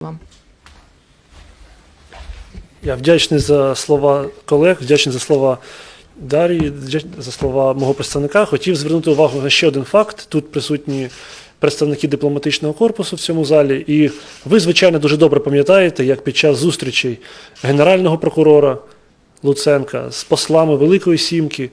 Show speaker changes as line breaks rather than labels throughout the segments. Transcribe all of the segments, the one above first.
вам.
Я вдячний за слова колег, вдячний за слова Дарії, за слова мого представника. Хотів звернути увагу на ще один факт. Тут присутні представники дипломатичного корпусу в цьому залі. І ви, звичайно, дуже добре пам'ятаєте, як під час зустрічей генерального прокурора Луценка з послами Великої Сімки,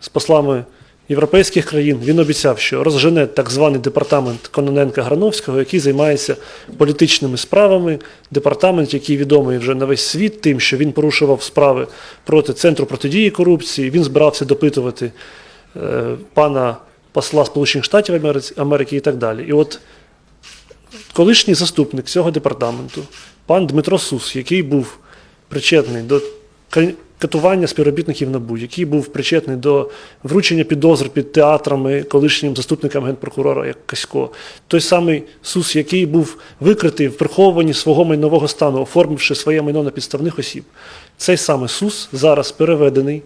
з послами європейських країн, він обіцяв, що розжене так званий департамент Кононенка Грановського, який займається політичними справами, департамент, який відомий вже на весь світ, тим, що він порушував справи проти Центру протидії корупції. Він збирався допитувати е, пана посла Сполучених Штатів Америки і так далі. І от колишній заступник цього департаменту, пан Дмитро Сус, який був причетний до катування співробітників НАБУ, який був причетний до вручення підозр під театрами колишнім заступникам генпрокурора як Касько, той самий Сус, який був викритий в приховуванні свого майнового стану, оформивши своє майно на підставних осіб. Цей самий Сус зараз переведений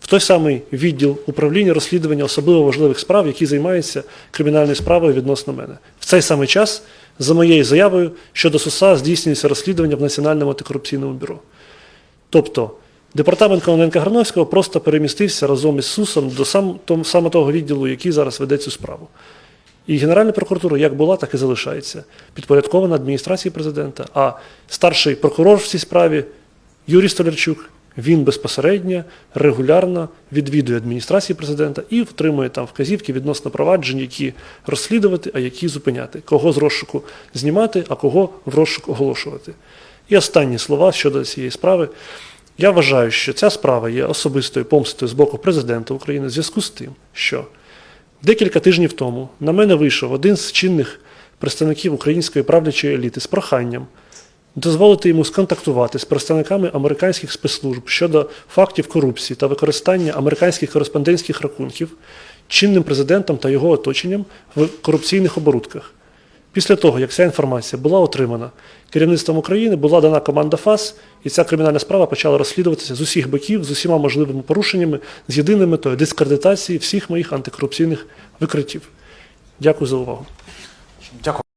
в той самий відділ управління розслідування особливо важливих справ, який займається кримінальною справою відносно мене. В цей самий час, за моєю заявою, щодо СУСА здійснюється розслідування в Національному антикорупційному бюро. Тобто, департамент Кононенка Грановського просто перемістився разом із СУСом до сам, том, саме того відділу, який зараз веде цю справу. І Генеральна прокуратура як була, так і залишається підпорядкована адміністрації президента. А старший прокурор в цій справі Юрій Столярчук, він безпосередньо регулярно відвідує адміністрації президента і отримує там вказівки відносно проваджень, які розслідувати, а які зупиняти, кого з розшуку знімати, а кого в розшук оголошувати. І останні слова щодо цієї справи. Я вважаю, що ця справа є особистою помстою з боку президента України в зв'язку з тим, що Декілька тижнів тому на мене вийшов один з чинних представників української правлячої еліти з проханням дозволити йому сконтактувати з представниками американських спецслужб щодо фактів корупції та використання американських кореспондентських рахунків чинним президентом та його оточенням в корупційних оборудках. Після того, як ця інформація була отримана керівництвом України, була дана команда ФАС, і ця кримінальна справа почала розслідуватися з усіх боків, з усіма можливими порушеннями, з єдиною метою дискредитації всіх моїх антикорупційних викриттів. Дякую за увагу.
Дякую.